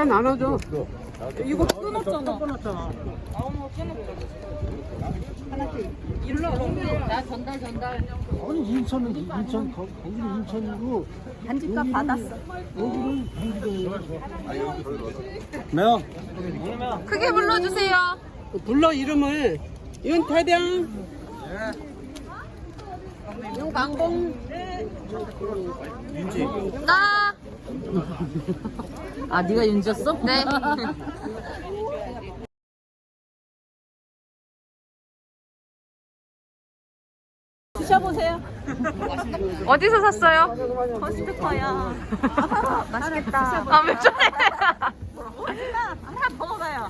일단 나눠줘. 이거 끊었잖아. 끊었잖아. 나 전달 전달. 아니 인천은 인천 거, 거기는 인천이고 반지값 받았어. 여기는 경기도예요. 매요. 크게 불러주세요. 불러 이름을 윤태령. 윤 광공. 나. 아 네가 윤지였어? 네. 드셔보세요. 어디서 샀어요? 커스트코요. 맛있겠다. 아? 하나 먹어봐요.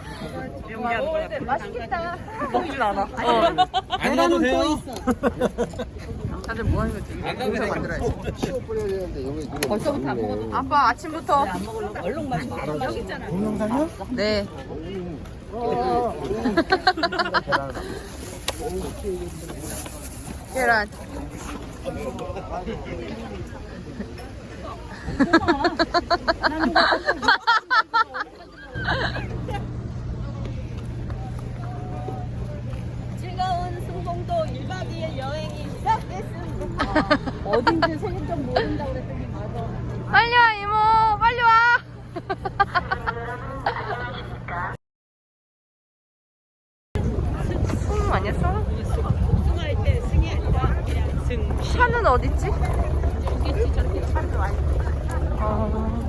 맛있겠다. 먹진 않아. 어. 안 나도 돼요. 다들 뭐 하는 거지? 안 나도 돼요. 벌써부터 안 먹어도 아빠 아침부터 동영상이야? 네 계란 즐거운 승봉도 1박 2일 여행이 시작됐습니다. 어딘지 소금 모른다고 그랬더니 맞아. 빨리 와 이모 빨리 와 승 아니었어? 승할 때 승이 아니라 그냥 승. 샤는 어딨지? 저겠지 저렇게 차도 와 어...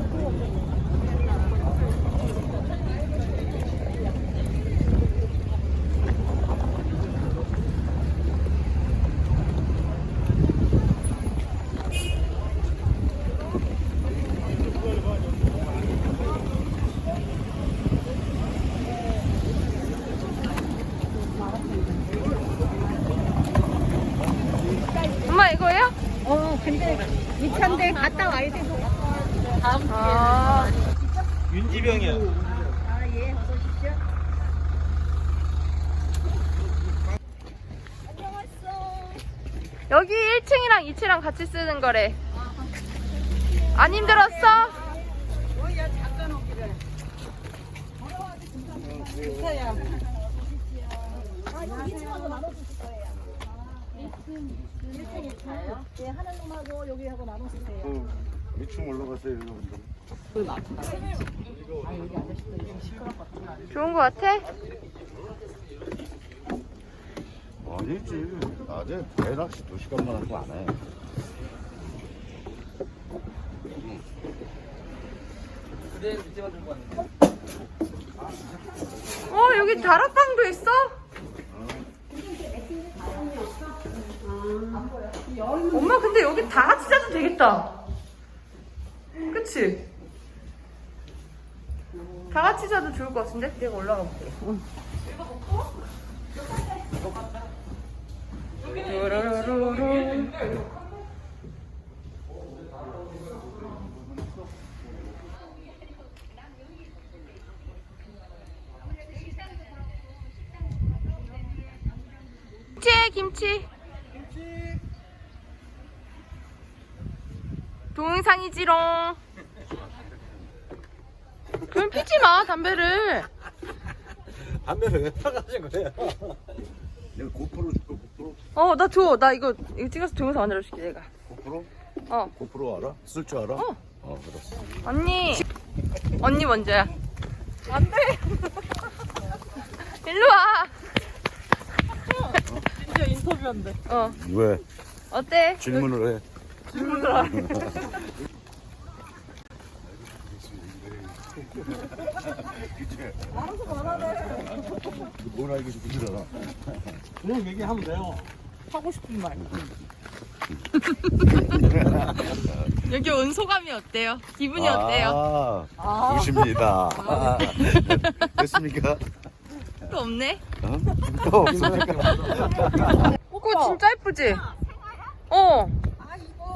엄마 이거예요? 어, 근데 이 차인데 갔다 와야 되고. 다음 주에. 아 윤지병이야. 아, 예, 어서 오십시오. 안녕하세요. 여기 1층이랑 2층이랑 같이 쓰는 거래. 안 힘들었어? 뭐야, 잠깐 오기를. 괜찮아요. 아, 2층하고 나눠주실 거예요. 1층, 1층 2층. 네, 하는 놈하고 여기하고 나눠주세요. 미충 올라가세요 여러분들. 좋은 거 같아? 아니지 낮에 대낚시 2시간만 하고 안 해. 어 여기 다락방도 있어? 엄마 근데 여기 다 같이 자도 되겠다. 그치? 다 같이 자도 좋을 것 같은데? 내가 올라가 볼게. 뚜루루루루. 김치에 김치. 동영상이지롱. 그럼 피지 마 담배를. 담배를 왜 타가신 거예요? 내가 고프로 줄까 고프로? 어 나 줘. 나 이거 이거 찍어서 동영상 만들어줄게 내가. 고프로? 어 고프로 알아? 쓸 줄 알아? 어. 어 그렇어. 언니. 언니 먼저야. 안 돼. 일로 와. 진짜 인터뷰한데. 어 왜? 어때? 질문을 해. 뭘 알겠어 그러잖아. 그냥 얘기하면 돼요. 하고 싶은 말. 여기 온 소감이 어때요? 기분이 어때요? 아, 좋습니다. 됐습니까? 또 없네. 어? 또 없습니까? 꽃 진짜 예쁘지? 어.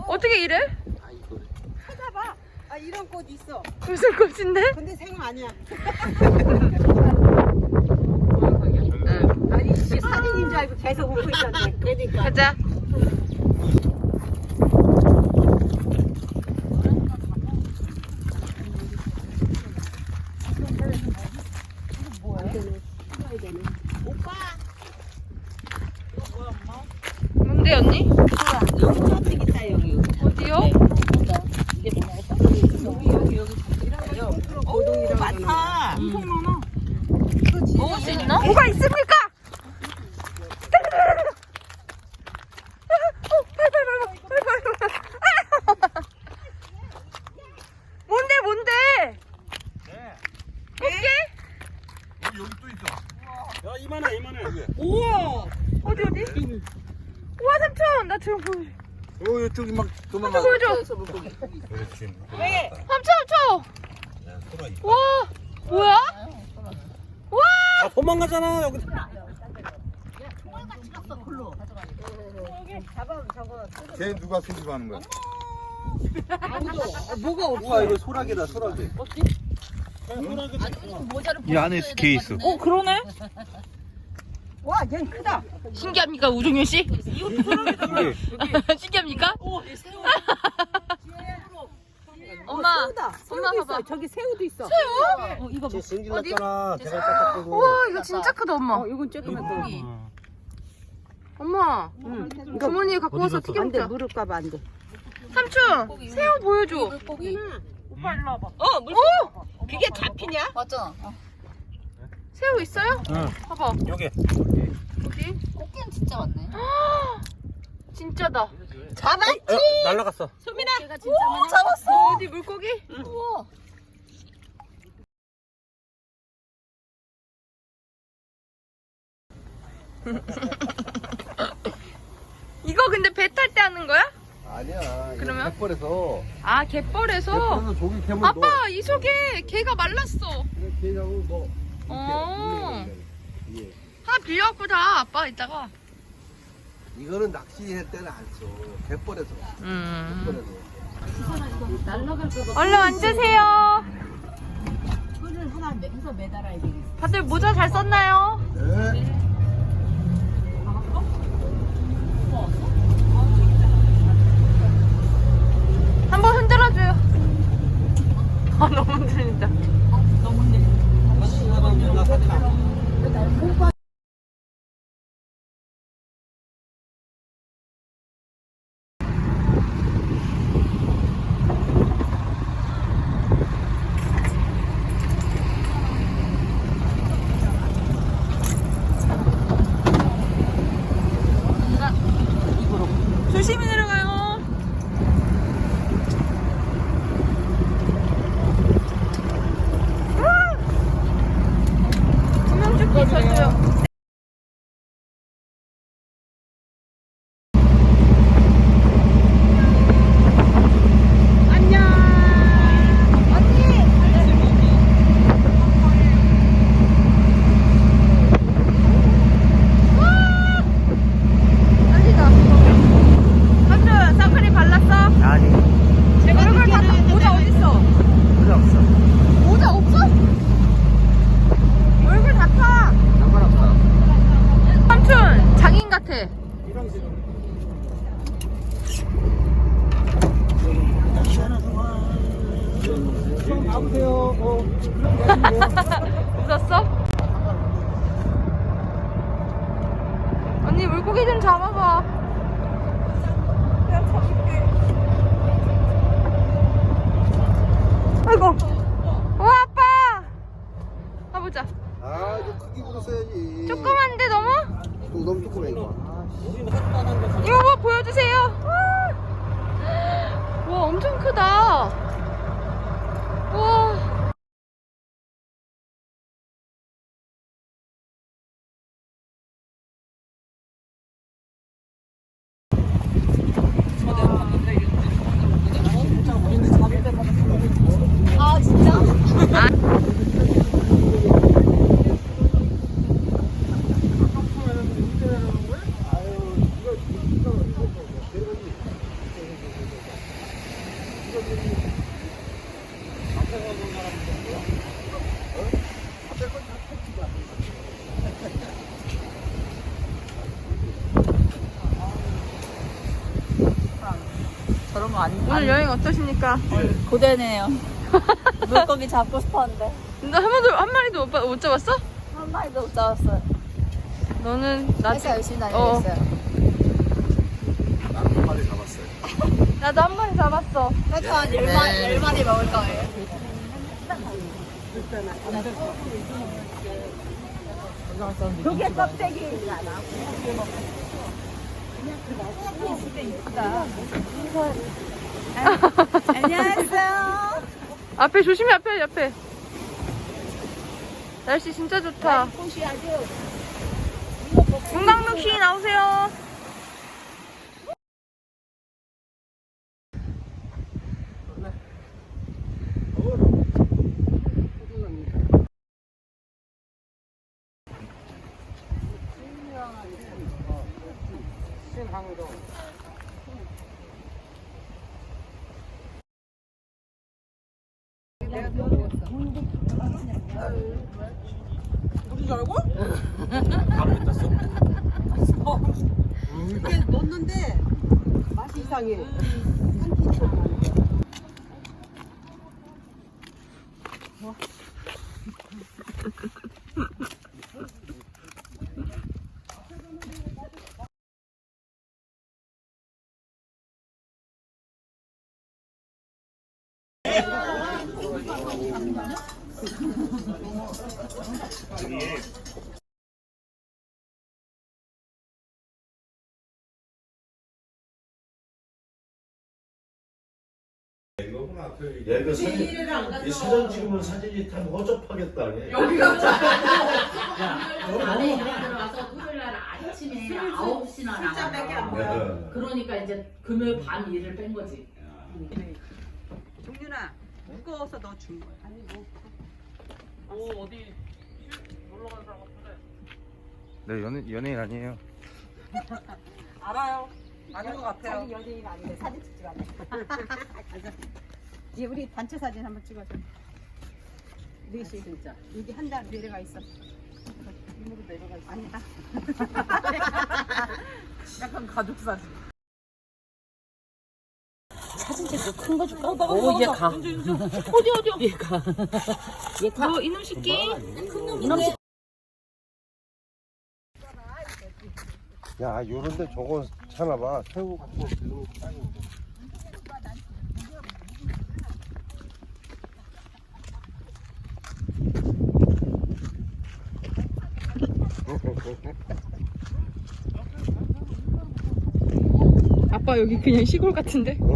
어떻게 이래? 아 이거 찾아봐. 아 이런 꽃 있어. 무슨 꽃인데? 근데 생화 아니야. 아니 씨 사진인 줄 알고 계속 웃고 있었네. 그러니까. 가자. 오빠. 이거 뭐야 엄마? 뭔데 언니? 뭐야? 이거 뭐? 플라스틱 여기. 어디요? 이게 뭐냐? 여기 여기 여기. 고동이랑 많다. 엄청 많아. 먹을 수 있나? 뭐가 있습니까? 뭔데 뭔데? 꽃게? 여기 여기 또 있어. 야 이만해 이만해. 우와. 어디 어디? 우와 삼촌 나 지금 보여 어 이쪽이 막 도망가. 보여줘 그렇지. 왜? 삼촌 삼촌 와 뭐야? 와 아 도망가잖아 여기. 걔 누가 수집하는 거야? 뭐가 없어? 우와 이거 소라기다 소라기. 이 안에 개 있어. 어 그러네. 와, 얘는 크다. 신기합니까 우종윤 씨? 신기합니까? 엄마 새우다. 엄마 새우도 봐봐. 있어. 저기 새우도 있어. 새우? 어, 이거 봐. 쟤 승질났잖아. 제가 짝짝 고 우와 이거 진짜 크다 엄마 어, 이건 조금만 더. 엄마 응. 주머니에 갖고 와서 안 돼. 튀겨먹자 무릎값 안 돼. 삼촌 새우 보여줘 오빠 일로 와봐. 어, 물고기. 그게 잡히냐? 새우 있어요? 응. 봐봐 여기. 어디? 꽃게는 진짜 많네. 진짜다 잡았지? 어, 날라갔어. 소민아. 오, 잡았어. 어디 물고기? 우와. 이거 근데 배 탈 때 하는 거야? 아니야. 그러면? 갯벌에서 아 갯벌에서 갯벌에서 캐물 아빠 이 속에 개가 말랐어 걔하고 뭐 어 예. 하나 빌려갖고 자 아빠 이따가 이거는 낚시할 때는 안 써. 갯벌에서. 음 갯벌에서. 얼른 앉으세요 끈을 하나 해서 매달아야 되겠어. 다들 모자 잘 썼나요? 네. 한번 흔들어줘요 아 너무 흔들린다 看，我在补挂。ハハハハ! 거 안, 오늘 여행 어떠십니까? 고되네요. 물고기 잡고 싶었는데. 너 한 번도 한 마리도 못, 봐- 못 잡았어? 한 마리도 못 잡았어요. 너는 나 회사 열심히 어. 다니고 있어요. 나도 한 마리 잡았어. 나도 한 10마리, 10마리 먹을 거예요. 그게 껍데기잖아. 안녕하세요. 앞에 조심히 앞에 옆에. 날씨 진짜 좋다. 윤강록 씨 나오세요. 이게 넣는데 맛이 이상해. 얘가 사진, 이 사진 찍으면 사진이 참 허접하겠다. 안에 들어가서 토요일 날 아침에 9시나 나가요. 그러니까 이제 금요일 밤 일을 뺀 거지. 종윤아 무거워서 너 준 거야. 네 연예 연예인 아니에요. 알아요. 아닌 것 같아요. 자기 연예인 아닌데 사진 찍지 말래. 이제 우리 단체 사진 한번 찍어줘. 넷이 진짜. 여기 한 달 내려가 있어. 이모도 내려가 있어. 아니야. 약간 가족 사진. 오, 얘 가. 어디 어디요? 얘 가. 얘 가. 너 이놈 새끼. 야 요런데 저거 사나 봐. 새우 같은 거 기르면 딱인데. 아빠 여기 그냥 시골 같은데? 어.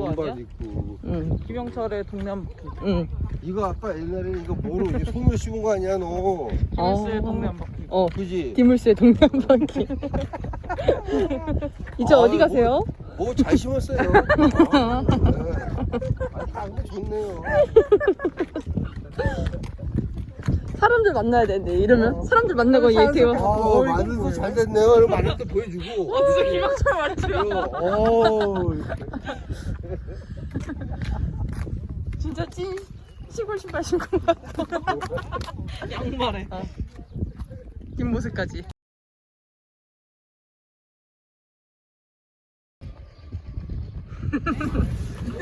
뭐 그거 아니야? 있고. 응. 김영철의 동네 한바퀴. 응. 이거 아빠 옛날에 이거 뭐로 이게 소문 씌운 거 아니야 너? 김일수의 동네 한바퀴. 어. 그지? 디물스의 동네 한 바퀴. 이제 아, 어디 가세요? 뭐 잘 심었어요. 아, 땅도 좋네요. 사람들 만나야 되는데 이러면 사람들 만나고 얘기해요. 아, 마늘도 잘 됐네요. 그럼 마늘도 보여주고. 어, 진짜 김영철 말투야. 어, 진짜 찐 시골 신발 신고 왔어. 양말에. 뒷모습까지.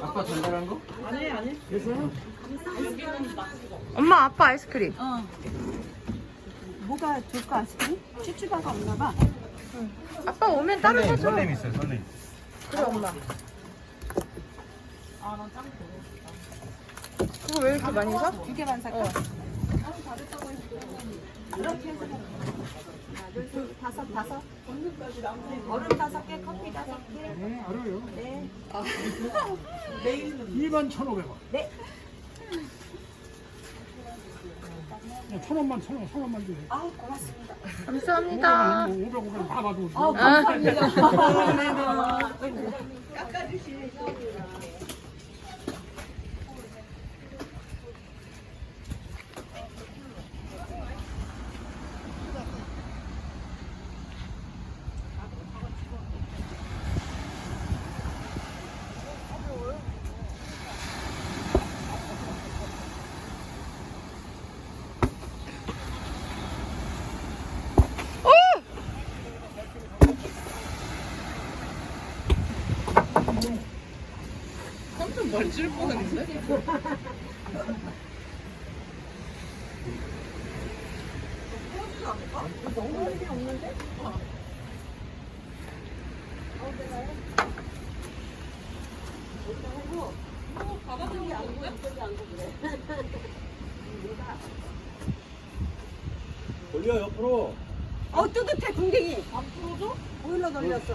아빠 전달한 거? 아니 아니. 엄마 아빠 아이스크림. 뭐가 좋을까 아이스크림? 쭈쭈바가 없나 봐. 아빠 오면 따로 사줘. 설렘 있어요, 설렘. 그래 엄마. 그거 왜 이렇게 많이 사? 두 개만 살까? 이렇게 해서 하나, 둘, 셋, 다섯, 다섯. 얼음 다섯 개, 커피 다섯 개. 네 알아요. 네. 2만 1,500원. 네. 그냥 천 원만 천 원, 천 원만 주세요. 아우 고맙습니다. 감사합니다. 500, 500다 봐도. 아우 아. 감사합니다. 멀칠 뻔했는데? 너무 돌려 옆으로. 어 뜨뜻해 궁뎅이. 안 풀어줘? 보일러 돌렸어.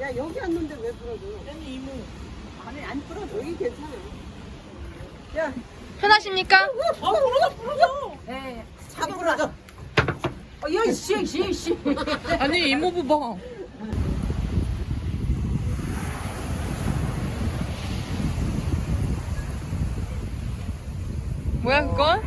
야 여기 앉는데 왜 풀어줘? 이모. 아니 안 풀어줘. 여기 괜찮아. 야. 편하십니까? 아 풀어줘 풀어줘. 네. 다 풀어줘. 어, 야, 씨, 씨, 씨. 아니 이모부 봐. 뭐야 그건?